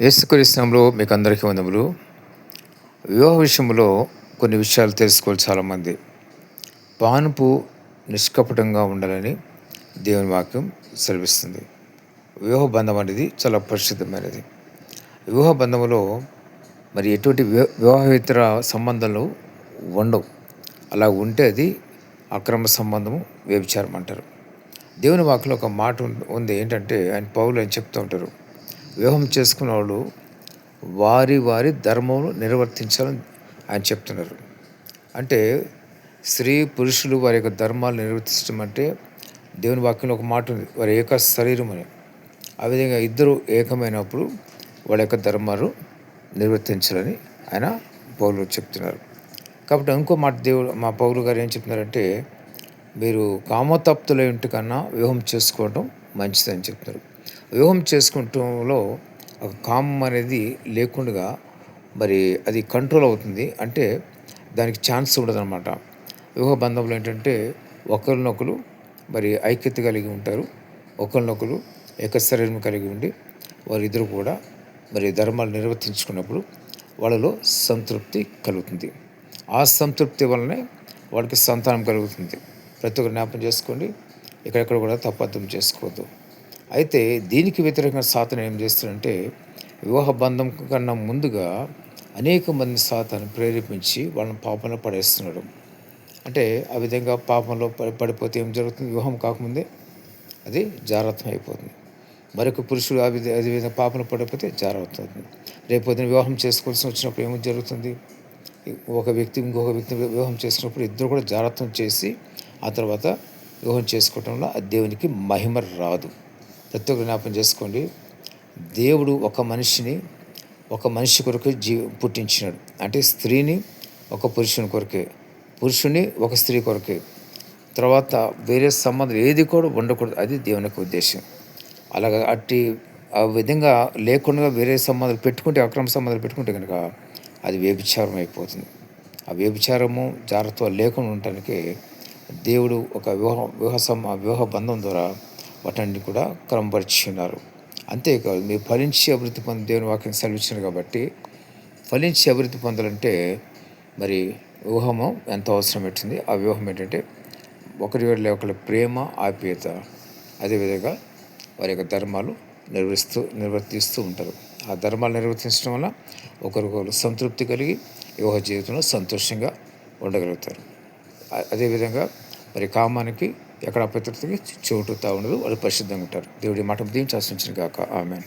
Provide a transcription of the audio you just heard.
యేసుక్రీస్తునామంలో మీకు అందరికీ వందములు. వివాహ విషయంలో కొన్ని విషయాలు తెలుసుకోవాలి చాలామంది. పానుపు నిష్కపటంగా ఉండాలని దేవుని వాక్యం సెలవిస్తుంది. వివాహ బంధం అనేది చాలా పరిశుద్ధమైనది. వివాహ బంధంలో మరి ఎటువంటి వివాహేతర సంబంధాలు ఉండవు. అలా ఉంటే అది అక్రమ సంబంధము వ్యభిచారం అంటారు. దేవుని వాక్యలో ఒక మాట ఉంది ఏంటంటే ఆయన పౌలు అని చెప్తూ ఉంటారు. వివాహం చేసుకున్న వాళ్ళు వారి వారి ధర్మమును నిర్వర్తించాలని ఆయన చెప్తున్నారు. అంటే స్త్రీ పురుషులు వారి యొక్క ధర్మాలు నిర్వర్తించడం అంటే దేవుని వాక్యంలో ఒక మాట ఉంది వారి ఏక శరీరం అని. ఆ విధంగా ఇద్దరు ఏకమైనప్పుడు వాళ్ళ యొక్క ధర్మాలు నిర్వర్తించాలని ఆయన పౌరులు చెప్తున్నారు. కాబట్టి ఇంకో మాట దేవుడు మా పౌరులు గారు ఏం చెప్తున్నారంటే మీరు కామతప్తుల ఇంటి కన్నా వివాహం చేసుకోవడం మంచిదని చెప్తున్నారు. వివాహం చేసుకుంటంలో ఒక కామం అనేది లేకుండా మరి అది కంట్రోల్ అవుతుంది. అంటే దానికి ఛాన్స్ ఉండదన్నమాట. వివాహ బంధంలో ఏంటంటే ఒకరినొకరు మరి ఐక్యత కలిగి ఉంటారు. ఒకరినొకరు ఏకశరీరం కలిగి ఉండి వారిద్దరు కూడా మరి ధర్మాలు నిర్వర్తించుకున్నప్పుడు వాళ్ళలో సంతృప్తి కలుగుతుంది. ఆ సంతృప్తి వలనే వాడికి సంతానం కలుగుతుంది. ప్రతి ఒక్కరు జ్ఞాపకం చేసుకోండి. ఎక్కడెక్కడ కూడా తప్పర్థం చేసుకోవద్దు. అయితే దీనికి వ్యతిరేకంగా సాతను ఏం చేస్తాడంటే వివాహ బంధం కన్నా ముందుగా అనేక మంది సాతాను ప్రేరేపించి వాళ్ళని పాపంలో పడేస్తున్నాడు. అంటే ఆ విధంగా పాపంలో పడిపోతే ఏం జరుగుతుంది? వివాహం కాకముందే అది జాగ్రత్తం అయిపోతుంది మరొక పురుషుడు ఆ విధ అదే విధంగా పడిపోతే జాగ్రత్త అవుతుంది రేపొద్దున వివాహం చేసుకోవాల్సి వచ్చినప్పుడు ఏమి జరుగుతుంది? ఒక వ్యక్తి ఇంకొక వ్యక్తి వివాహం చేసుకున్నప్పుడు ఇద్దరు కూడా జాగ్రత్తం చేసి ఆ తర్వాత వివాహం చేసుకోవటంలో ఆ దేవునికి మహిమ రాదు. ప్రతి జ్ఞాపం చేసుకోండి. దేవుడు ఒక మనిషిని ఒక మనిషి కొరకు జీ పుట్టించినాడు. అంటే స్త్రీని ఒక పురుషుని కొరకే పురుషుని ఒక స్త్రీ కొరకే. తర్వాత వేరే సంబంధం ఏది కూడా ఉండకూడదు. అది దేవుని యొక్క ఉద్దేశం. అలాగా అట్టి ఆ విధంగా లేకుండా వేరే సంబంధాలు పెట్టుకుంటే అక్రమ సంబంధాలు పెట్టుకుంటే కనుక అది వ్యభిచారం అయిపోతుంది. ఆ వ్యభిచారము జాగ్రత్త లేకుండా ఉండటానికి దేవుడు ఒక వ్యూహ వ్యూహ సమ వ్యూహ బంధం ద్వారా వాటన్ని కూడా క్రమపరిచి ఉన్నారు అంతేకాదు మీరు ఫలించి అభివృద్ధి పొంది దేవుని వాక్యం సెలవిచ్చారు కాబట్టి ఫలించి అభివృద్ధి పొందాలంటే మరి వ్యూహము ఎంత అవసరం పెట్టింది? ఆ వివాహం ఏంటంటే ఒకరి వేళ ఒకరి ప్రేమ ఆప్యత అదేవిధంగా వారి యొక్క ధర్మాలు నిర్వహిస్తూ నిర్వర్తిస్తూ ఉంటారు. ఆ ధర్మాలు నిర్వర్తించడం వల్ల ఒకరికొకరు సంతృప్తి కలిగి వివాహ జీవితంలో సంతోషంగా ఉండగలుగుతారు. అదేవిధంగా మరి కామానికి ఎక్కడ అపవిత్రతకి చోటుతా ఉండదు. వాళ్ళు పరిశుద్ధంగా ఉంటారు. దేవుడి మాట దీని శాసించిన కాక ఆమె